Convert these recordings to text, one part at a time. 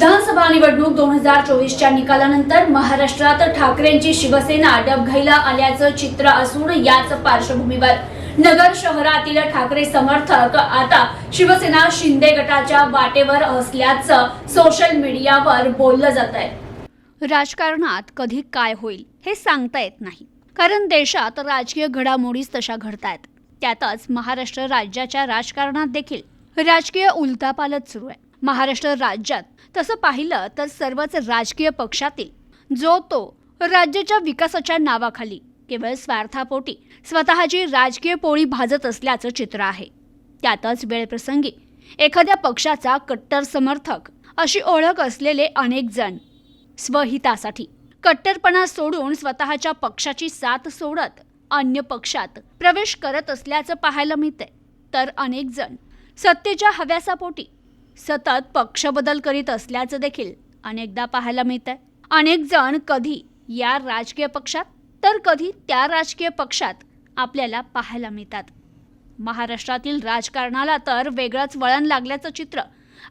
विधानसभा निवडणूक दोन हजार चोवीसच्या निकालानंतर महाराष्ट्रात ठाकरेंची शिवसेना डबघाईला आल्याचं चित्र असून याच पार्श्वभूमीवर नगर शहरातील ठाकरे समर्थक आता शिवसेना शिंदे गटाच्या वाटेवर असल्याचं सोशल मीडियावर बोललं जात आहे. राजकारणात कधी काय होईल हे सांगता येत नाही. कारण देशात राजकीय घडामोडीच तशा घडतायत. त्यातच महाराष्ट्र राज्याच्या राजकारणात देखील राजकीय उलथापालच सुरू आहे. महाराष्ट्र राज्यात. तसं पाहिलं तर सर्वच राजकीय पक्षातील जो तो राज्याच्या विकासाच्या नावाखाली केवळ स्वार्थापोटी स्वतःची राजकीय पोळी भाजत असल्याचं चित्र आहे. त्यातच वेळप्रसंगी एखाद्या पक्षाचा कट्टर समर्थक अशी ओळख असलेले अनेक जण स्वहितासाठी कट्टरपणा सोडून स्वतःच्या पक्षाची साथ सोडत अन्य पक्षात प्रवेश करत असल्याचं पाहायला मिळतंय. तर अनेक जण सत्तेच्या हव्यासापोटी सतत पक्षबदल करीत असल्याचं देखील अनेकदा पाहायला मिळतंय. अनेक जण कधी या राजकीय पक्षात तर कधी त्या राजकीय पक्षात आपल्याला पाहायला मिळतात. महाराष्ट्रातील राजकारणाला तर वेगळंच वळण लागल्याचं चित्र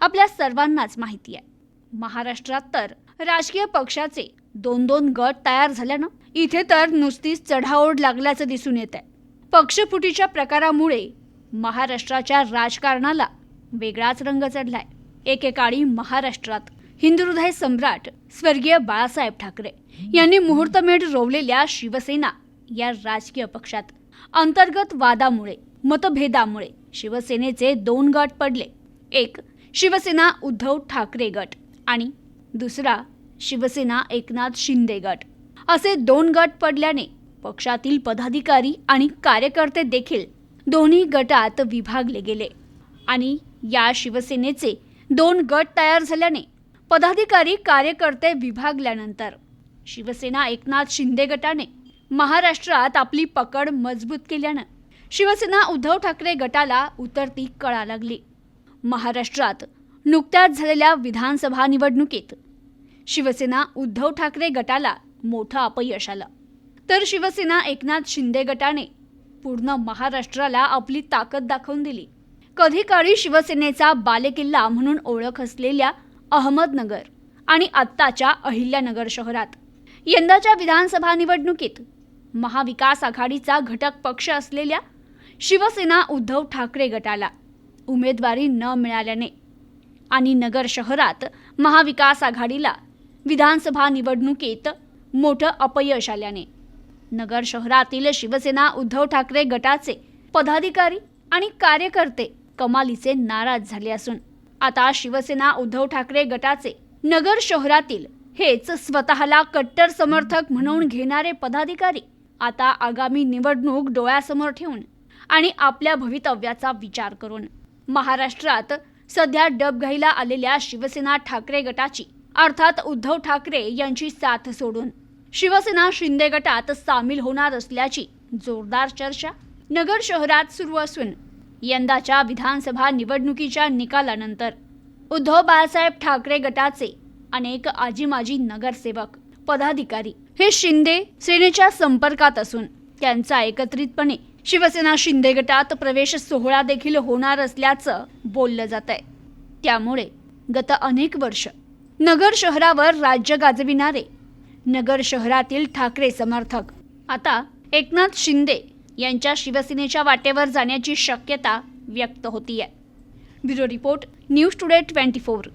आपल्या सर्वांनाच माहिती आहे. महाराष्ट्रात तर राजकीय पक्षाचे दोन दोन गट तयार झाल्यानं इथे तर नुसतीच चढाओढ लागल्याचं दिसून येत आहे पक्षफुटीच्या प्रकारामुळे महाराष्ट्राच्या राजकारणाला वेगळाच रंग चढलाय. एकेकाळी महाराष्ट्रात हिंदुहृदय सम्राट स्वर्गीय बाळासाहेब ठाकरे यांनी मुहूर्तमेढ रोवलेल्या शिवसेना या राजकीय पक्षात अंतर्गत वादामुळे मतभेदामुळे शिवसेनेचे दोन गट पडले. एक शिवसेना उद्धव ठाकरे गट आणि दुसरा शिवसेना एकनाथ शिंदे गट. असे दोन गट पडल्याने पक्षातील पदाधिकारी आणि कार्यकर्ते देखील दोन्ही गटात विभागले गेले आणि या शिवसेनेचे दोन गट तयार झाल्याने पदाधिकारी कार्यकर्ते विभागल्यानंतर शिवसेना एकनाथ शिंदे गटाने महाराष्ट्रात आपली पकड मजबूत केल्यानं शिवसेना उद्धव ठाकरे गटाला उतरती कळा लागली. महाराष्ट्रात नुकत्याच झालेल्या विधानसभा निवडणुकीत शिवसेना उद्धव ठाकरे गटाला मोठं अपयश आलं. तर शिवसेना एकनाथ शिंदे गटाने पूर्ण महाराष्ट्राला आपली ताकद दाखवून दिली. कधी काळी शिवसेनेचा बालेकिल्ला म्हणून ओळख असलेल्या अहमदनगर आणि आत्ताच्या अहिल्यानगर शहरात. यंदाच्या विधानसभा निवडणुकीत महाविकास आघाडीचा घटक पक्ष असलेल्या शिवसेना उद्धव ठाकरे गटाला उमेदवारी न मिळाल्याने आणि नगर शहरात महाविकास आघाडीला विधानसभा निवडणुकीत मोठं अपयश आल्याने नगर शहरातील शिवसेना उद्धव ठाकरे गटाचे पदाधिकारी आणि कार्यकर्ते कमालीचे नाराज झाले असून. आता शिवसेना उद्धव ठाकरे गटाचे नगर शहरातील हेच स्वतःला कट्टर समर्थक म्हणून घेणारे पदाधिकारी आता आगामी निवडणूक डोळ्यासमोर ठेवून आणि आपल्या भवितव्याचा विचार करून. महाराष्ट्रात सध्या डबघाईला आलेल्या शिवसेना ठाकरे गटाची अर्थात उद्धव ठाकरे यांची साथ सोडून. शिवसेना शिंदे गटात सामील होणार असल्याची जोरदार चर्चा नगर शहरात सुरू असून यंदाच्या विधानसभा निवडणुकीच्या निकालानंतर उद्धव बाळासाहेब ठाकरे गटाचे अनेक आजी माजी नगरसेवक पदाधिकारी हे शिंदे सेनेच्या संपर्कात असून त्यांचा एकत्रितपणे शिवसेना शिंदे गटात प्रवेश सोहळा देखील होणार असल्याचं बोललं जात आहे त्यामुळे गत अनेक वर्ष नगर शहरावर राज्य गाजविणारे नगर शहरातील ठाकरे समर्थक आता एकनाथ शिंदे यांच्या शिवसेनेच्या वाटेवर जाण्याची शक्यता व्यक्त होतीये. Bureau report news today twenty four.